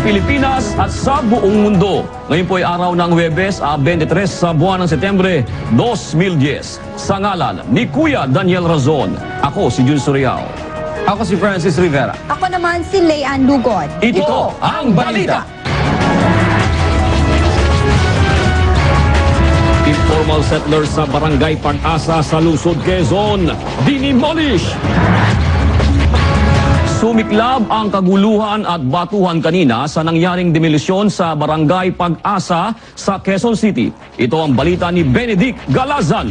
Pilipinas at sa buong mundo. Ngayon po ay araw ng Webes, ah, 23 sa buwan ng Setyembre 2010. Sa ngalan ni Kuya Daniel Razon, ako si Jun Suriao. Ako si Francis Rivera. Ako naman si Leanne Lugod. Ito ang balita. Informal settlers sa Barangay Pag-asa sa Lusod, Quezon, dinimolish. Sumiklab ang kaguluhan at batuhan kanina sa nangyaring demolisyon sa Barangay Pag-asa sa Quezon City. Ito ang balita ni Benedict Galazan.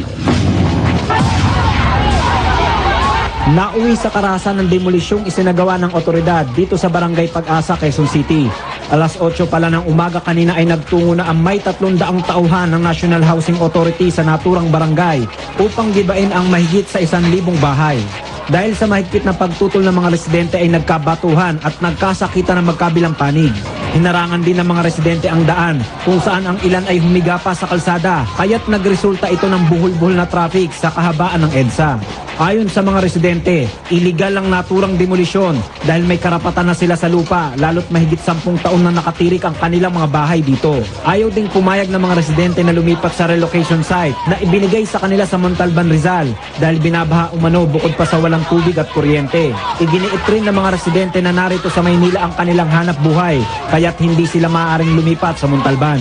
Nauwi sa karasan ng demolisyong isinagawa ng otoridad dito sa Barangay Pag-asa, Quezon City. Alas 8 pala ng umaga kanina ay nagtungo na ang may 300 tauhan ng National Housing Authority sa naturang barangay upang gibain ang mahigit sa 1,000 bahay. Dahil sa mahigpit na pagtutol ng mga residente ay nagkabatuhan at nagkasakitan ng magkabilang panig. Hinarangan din ng mga residente ang daan kung saan ang ilan ay humiga pa sa kalsada kaya't nagresulta ito ng buhol-buhol na traffic sa kahabaan ng EDSA. Ayon sa mga residente, iligal ang naturang demolisyon dahil may karapatan na sila sa lupa lalo't mahigit sampung taon na nakatirik ang kanilang mga bahay dito. Ayaw ding pumayag ng mga residente na lumipat sa relocation site na ibinigay sa kanila sa Montalban Rizal dahil binabaha umano bukod pa sa walang tubig at kuryente. Iginiit rin ng mga residente na narito sa Maynila ang kanilang hanap buhay kaya't hindi sila maaaring lumipat sa Montalban.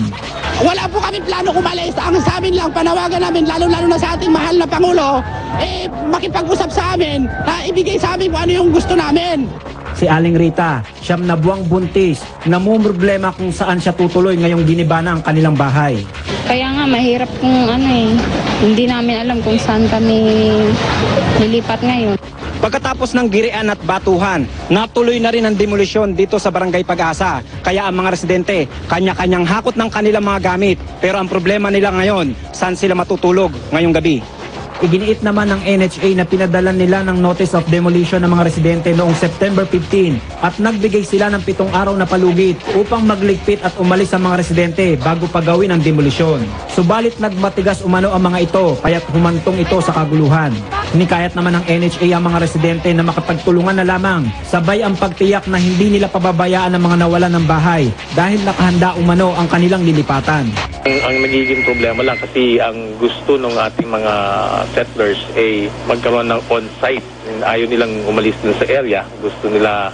Wala po kami plano kumalis. Ang sa amin lang, panawagan namin, lalo-lalo na sa ating mahal na Pangulo, eh, makipag-usap sa amin, na ibigay sa amin kung ano yung gusto namin. Si Aling Rita, siyam na buwang buntis, namumroblema kung saan siya tutuloy ngayong giniba na ang kanilang bahay. Kaya nga, mahirap kung ano eh. Hindi namin alam kung saan kami lilipat ngayon. Pagkatapos ng girian at batuhan, natuloy na rin ang demolisyon dito sa Barangay Pag-asa. Kaya ang mga residente, kanya-kanyang hakot ng kanilang mga gamit. Pero ang problema nila ngayon, saan sila matutulog ngayong gabi? Iginiit naman ng NHA na pinadala nila ng Notice of Demolition ng mga residente noong September 15 at nagbigay sila ng pitong araw na palugit upang magligpit at umalis ang mga residente bago pagawin ang demolisyon. Subalit nagmatigas umano ang mga ito kaya't humantong ito sa kaguluhan. Hinikayat naman ng NHA ang mga residente na makapagtulungan na lamang sabay ang pagtiyak na hindi nila pababayaan ang mga nawalan ng bahay dahil nakahanda umano ang kanilang lilipatan. Ang, ang nagiging problema lang kasi ang gusto ng ating mga settlers ay magkaroon ng on-site. Ayaw nilang umalis dun sa area. Gusto nila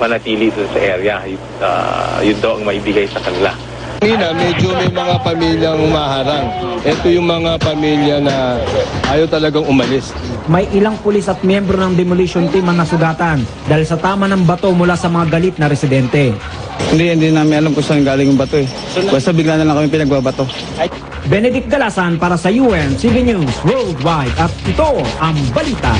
manatili dun sa area. Ah, yun daw ang maibigay sa kanila. Kanina, medyo may mga pamilyang maharang. Ito yung mga pamilya na ayaw talagang umalis. May ilang pulis at miyembro ng demolition team ang nasugatan dahil sa tama ng bato mula sa mga galit na residente. Hindi, hindi namin alam kung saan galing yung bato eh. Basta bigla na lang kami pinagbabato. Benedict Galasan para sa UN, CB News Worldwide at ito ang balita.